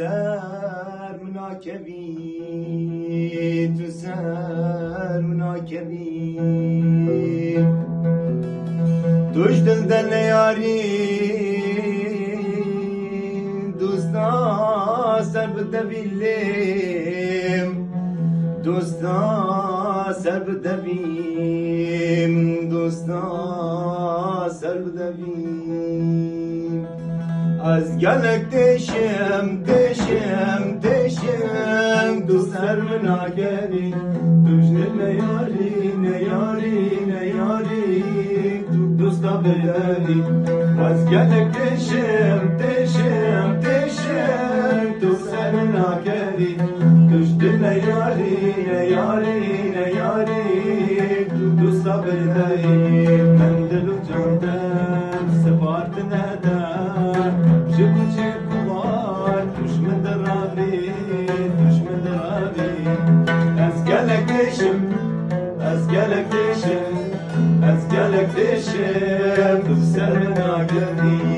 سر مناکبی تو سر مناکبی توش دل دل یاری دوستا سر بدویلیم دوستا سر بدویم دوستا سر بدویم از gelek deşem, deşem, deşem. Dostlar münageri Tujne ne yari, ne yari, ne yari. Dosta beleri Az gelek deşem, deşem, deşem. Dostlar münageri Tujne ne yari, ne yari, ne yari. Dosta beleri Ben de lütfen جيب جيب وان دشمن درابي دشمن درابي أزقلك ديشم أزقلك ديشم أزقلك ديشم تفسر من عقلي